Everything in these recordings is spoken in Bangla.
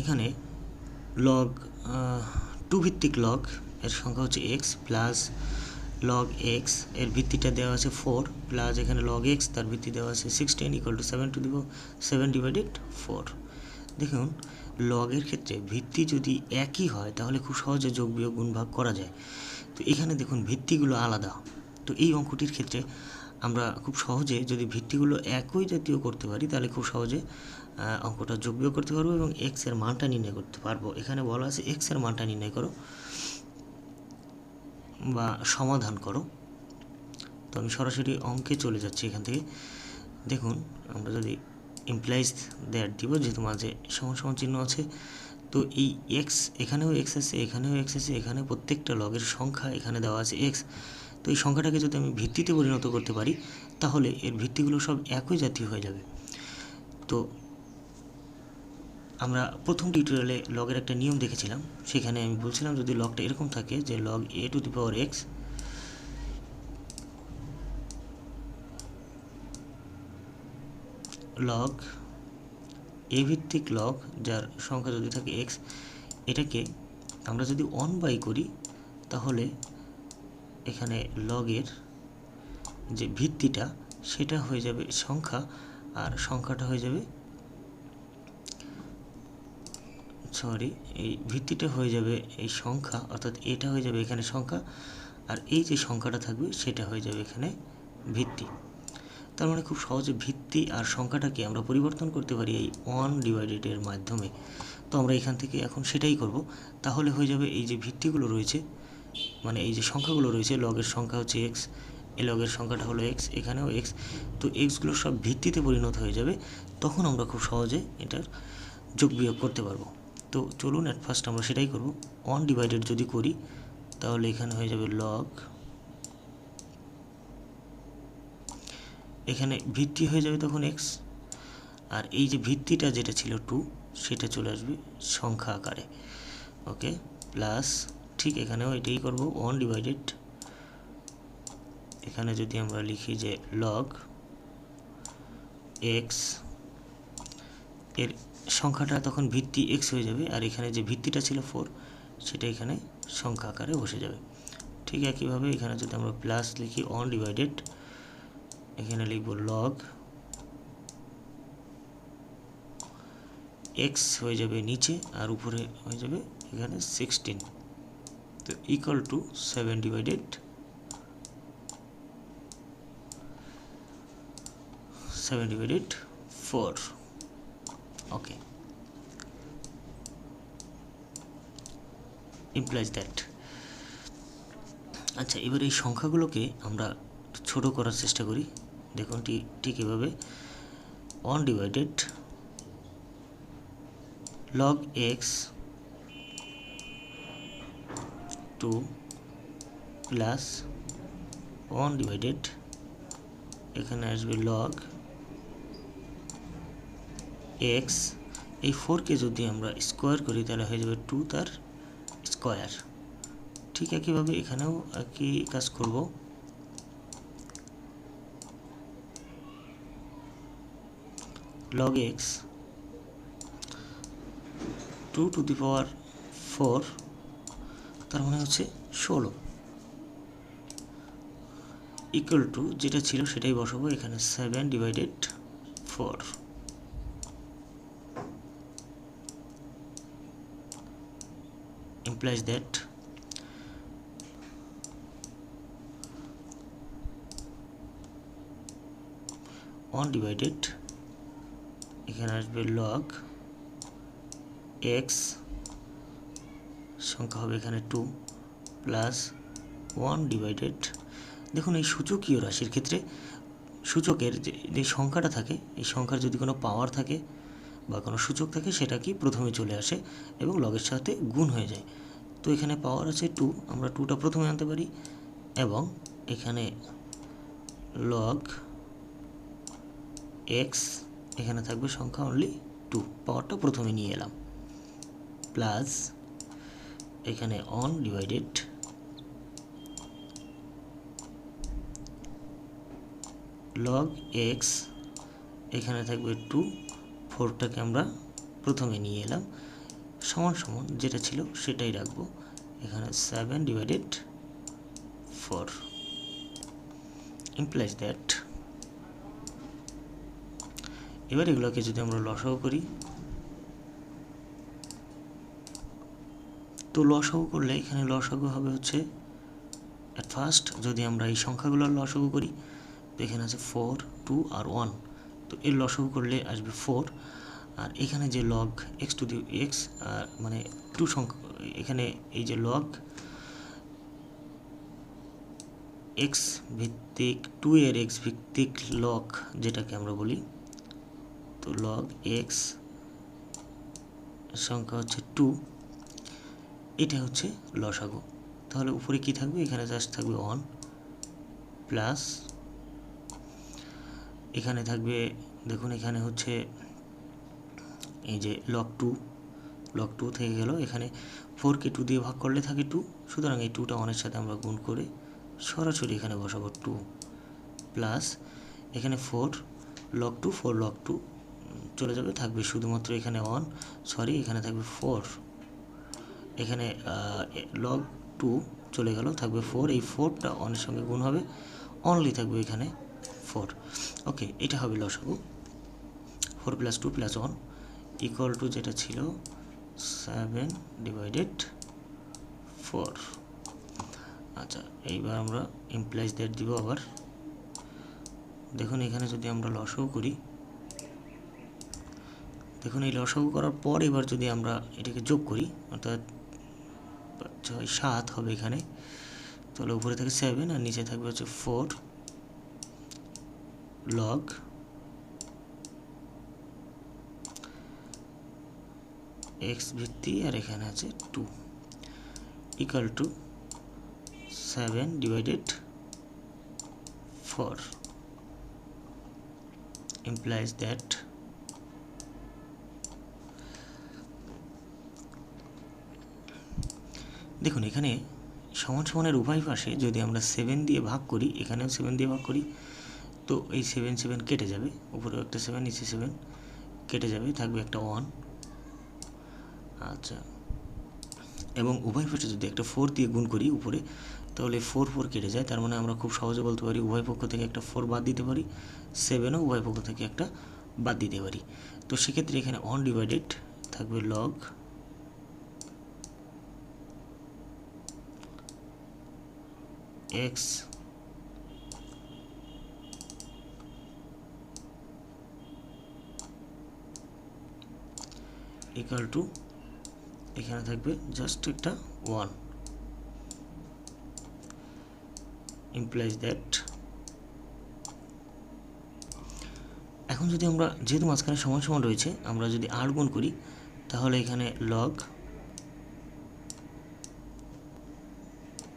এখানে লগ টু ভিত্তিক লগ এর সংখ্যা হচ্ছে এক্স প্লাস লগ এক্সের ভিত্তিটা দেওয়া আছে ফোর প্লাস এখানে লগ এক্স তার ভিত্তি দেওয়া আছে sixteen equal to seven to দিব সেভেন ডিভাইডেড ফোর দেখুন লগের ক্ষেত্রে ভিত্তি যদি একই হয়, তাহলে খুব সহজে যোগ বিয়োগ গুণ ভাগ করা যায়। তো এখানে দেখুন, ভিত্তিগুলো আলাদা। তো এই অঙ্কটির ক্ষেত্রে আমরা খুব সহজে যদি ভিত্তিগুলো একই জাতীয় করতে পারি, তাহলে খুব সহজে অঙ্কটা যোগ বিয়োগ করতে পারব এবং এক্সের মানটা নির্ণয় করতে পারব। এখানে বলা আছে এক্সের মানটা নির্ণয় করো বা সমাধান করো। তো আমি সরাসরি অঙ্কে চলে যাচ্ছি এখান থেকে। দেখুন, আমরা যদি ইমপ্লাইজ দেয়ার দিব, যেহেতু মাঝে সমান সমান চিহ্ন আছে, তো এই এক্স এখানেও এক্স আছে, এখানেও এক্স আছে, এখানে প্রত্যেকটা লগের সংখ্যা এখানে দেওয়া আছে এক্স তো এই সংখ্যাটাকে যদি আমি ভিত্তিতে পরিণত করতে পারি, তাহলে এর ভিত্তিগুলো সব একই জাতীয় হয়ে যাবে। তো আমরা প্রথম টিউটোরিয়ালে লগের একটা নিয়ম দেখেছিলাম। সেখানে আমি বলছিলাম, যদি লগটা এরকম থাকে যে log a to the power x log a ভিত্তিক লগ যার সংখ্যা যদি থাকে এক্স এটাকে আমরা যদি অন বাই করি, তাহলে এখানে লগের যে ভিত্তিটা, সেটা হয়ে যাবে সংখ্যা, আর সংখ্যাটা হয়ে যাবে সরি, এই ভিত্তিটা হয়ে যাবে এই সংখ্যা, অর্থাৎ এটা হয়ে যাবে এখানে সংখ্যা, আর এই যে সংখ্যাটা থাকবে সেটা হয়ে যাবে এখানে ভিত্তি। তার মানে খুব সহজে ভিত্তি আর সংখ্যাটাকে আমরা পরিবর্তন করতে পারি এই ওয়ান ডিভাইডেডের মাধ্যমে। তো আমরা এখান থেকে এখন সেটাই করব। তাহলে হয়ে যাবে এই যে ভিত্তিগুলো রয়েছে মানে এই যে সংখ্যাগুলো রয়েছে লগের সংখ্যা হচ্ছে এক্স এ লগের সংখ্যাটা হলো এক্স এখানেও এক্স তো এক্সগুলো সব ভিত্তিতে পরিণত হয়ে যাবে, তখন আমরা খুব সহজে এটার যোগ বিয়োগ করতে পারব। তো চলুন অ্যাট ফার্স্ট আমরা সেটাই করব। অন ডিভাইডেড যদি করি, তাহলে এখানে হয়ে যাবে লগ এখানে ভিত্তি হয়ে যাবে তখন এক্স আর এই যে ভিত্তিটা যেটা ছিল টু সেটা চলে আসবে সংখ্যা আকারে। ওকে প্লাস ঠিক এখানেও এটাই করব ওয়ান ডিভাইডেড এখানে যদি আমরা লিখি যে লগ এক্সের সংখ্যাটা তখন ভিত্তি এক্স হয়ে যাবে আর এখানে যে ভিত্তিটা ছিল ফোর সেটা এখানে সংখ্যা আকারে বসে যাবে। ঠিক একইভাবে এখানে যদি আমরা প্লাস লিখি অন ডিভাইডেড এখানে লিখব লগ এক্স হয়ে যাবে নিচে আর উপরে হয়ে যাবে এখানে সিক্সটিন তো equal to seven divided seven divided four okay implies that আচ্ছা এবার এই সংখ্যাগুলোকে আমরা ছোট করার চেষ্টা করি। দেখুন, ঠিক এভাবে। One divided log x two plus one divided এখানে আসবে লগ এক্স এই ফোরকে যদি আমরা স্কোয়ার করি, তাহলে হয়ে যাবে টু তার স্কোয়ার ঠিক একইভাবে এখানেও একই কাজ করব। log x 2 to the power four তার মানে হচ্ছে ষোলো। ইকুয়াল টু যেটা ছিল সেটাই বসাবো, এখানে seven divided four implies that. One divided এখানে আসবে লগ এক্স সংখ্যা হবে এখানে টু প্লাস ওয়ান ডিভাইডেড দেখুন এই সূচকীয় রাশির ক্ষেত্রে সূচকের যে সংখ্যাটা থাকে, এই সংখ্যার যদি কোনো পাওয়ার থাকে বা কোনো সূচক থাকে, সেটা কি প্রথমে চলে আসে এবং লগের সাথে গুণ হয়ে যায়। তো এখানে পাওয়ার আছে টু আমরা টুটা প্রথমে আনতে পারি এবং এখানে লগ এক্স এখানে থাকবে সংখ্যা অনলি টু পাওয়ারটা প্রথমে নিয়ে এলাম। প্লাস এখানে অন ডিভাইডেড লগ এক্স এখানে থাকবে টু ফোরটাকে আমরা প্রথমে নিয়ে এলাম। সমান সমান যেটা ছিল সেটাই রাখব। এখানে seven divided four implies that এবার এগুলোকে যদি আমরা লসাগু করি, তো লসাগু করলে এখানে লসাগু হবে হচ্ছে অ্যাট ফার্স্ট যদি আমরা এই সংখ্যাগুলোর লসাগু করি, তো এখানে আছে ফোর টু আর ওয়ান তো এর লসাগু করলে আসবে ফোর আর এখানে যে log x to the x আর মানে টু সংখ্যা এখানে এই যে লগ এক্স ভিত্তিক টু এর এক্স ভিত্তিক লগ যেটাকে আমরা বলি, তো লগ এক্স সংখ্যা হচ্ছে টু এটা হচ্ছে লসাগু। তাহলে উপরে কি থাকবে? এখানে জাস্ট থাকবে ওয়ান প্লাস এখানে থাকবে, দেখুন এখানে হচ্ছে এই যে লক টু লক টু থেকে গেল। এখানে ফোরকে টু দিয়ে ভাগ করলে থাকে টু সুতরাং এই টুটা ওয়ানের সাথে আমরা গুণ করে সরাসরি এখানে বসাবো টু প্লাস এখানে four log two four log two চলে যাবে। থাকবে শুধুমাত্র এখানে ওয়ান সরি এখানে থাকবে ফোর এখানে লগ টু চলে গেল, থাকবে ফোর এই ফোরটা অনের সঙ্গে গুণ হবে। অনলি থাকবে এখানে ফোর ওকে এটা হবে লসাগু। Four plus two plus one equal to যেটা ছিল সেভেন ডিভাইডেড ফোর আচ্ছা এইবার আমরা ইমপ্লাইজ দ্যাট দিব আবার। দেখুন, এখানে যদি আমরা লসাগু করি, দেখুন, এই লসাগু করার পর এবার যদি আমরা এটাকে যোগ করি, অর্থাৎ ছয় সাত হবে এখানে, তাহলে উপরে থাকে সেভেন আর নিচে থাকবে হচ্ছে ফোর লগ এক্স ভিত্তি আর এখানে আছে two equal to seven divided four implies that দেখুন, এখানে সমান সমানের উভয় পাশে যদি আমরা সেভেন দিয়ে ভাগ করি, এখানেও সেভেন দিয়ে ভাগ করি, তো এই সেভেন সেভেন কেটে যাবে। উপরেও একটা সেভেন নিচে সেভেন কেটে যাবে, থাকবে একটা ওয়ান আচ্ছা। এবং উভয় পক্ষে যদি একটা ফোর দিয়ে গুণ করি উপরে, তাহলে ফোর ফোর কেটে যায়। তার মানে আমরা খুব সহজে বলতে পারি উভয় পক্ষ থেকে একটা ফোর বাদ দিতে পারি সেভেনও উভয় পক্ষ থেকে একটা বাদ দিতে পারি। তো সেক্ষেত্রে এখানে অন ডিভাইডেড থাকবে লগ এক্স ইকাল টু এখানে থাকবে জাস্ট একটা ওয়ান ইমপ্লাইজ দ্যাট এখন যদি আমরা যেহেতু মাঝখানে সমান সমান রয়েছে, আমরা যদি আট গুণ করি, তাহলে এখানে লগ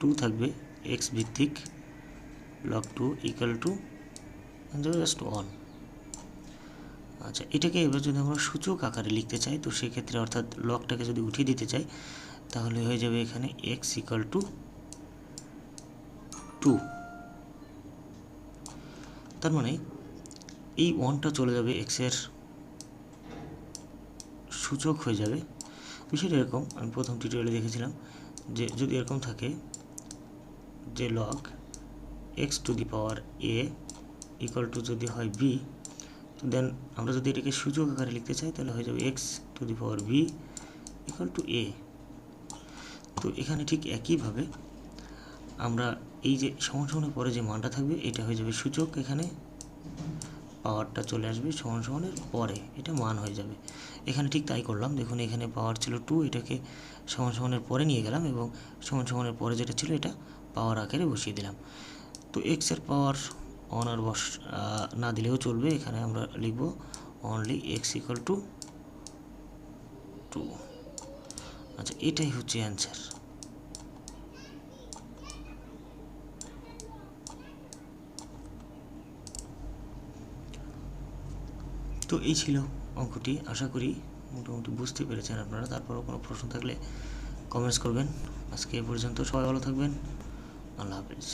টু থাকবে এক্স ভিত্তিক log two equal to just one আচ্ছা এটাকে এবার যদি আমরা সূচক আকারে লিখতে চাই, তো সেক্ষেত্রে অর্থাৎ লগটাকে যদি উঠিয়ে দিতে চাই, তাহলে হয়ে যাবে এখানে এক্স ইকাল টু টু তার মানে এই ওয়ানটা চলে যাবে এক্সের সূচক হয়ে যাবে। বিষয়টা এরকম, আমি প্রথম টিউটোরিয়ালে দেখেছিলাম যে যদি এরকম থাকে যে log x to the power a equal to যদি হয় বি দেন আমরা যদি এটাকে সুযোগ আকারে লিখতে চাই, তাহলে হয়ে যাবে x to the power b equal to a তো এখানে ঠিক একইভাবে আমরা এই যে সমান সমানের পরে যে মানটা থাকবে, এটা হয়ে যাবে সূচক এখানে। পাওয়ারটা চলে আসবে সমান সমানের পরে, এটা মান হয়ে যাবে। এখানে ঠিক তাই করলাম। দেখুন, এখানে পাওয়ার ছিল টু এটাকে সমান সমানের পরে নিয়ে গেলাম এবং সমান সমানের পরে যেটা ছিল, এটা পাওয়ার আকারে বসিয়ে দিলাম। তো এক্সের পাওয়ার অন আর বস না দিলেও চলবে, এখানে আমরা লিখব only x equal to two আচ্ছা এটাই হচ্ছে অ্যান্সার তো এই ছিল অঙ্কটি, আশা করি মোটামুটি বুঝতে পেরেছেন আপনারা। তারপরও কোনো প্রশ্ন থাকলে কমেন্টস করবেন। আজকে এ পর্যন্ত সবাই ভালো থাকবেন। আল্লাহ হাফিজ।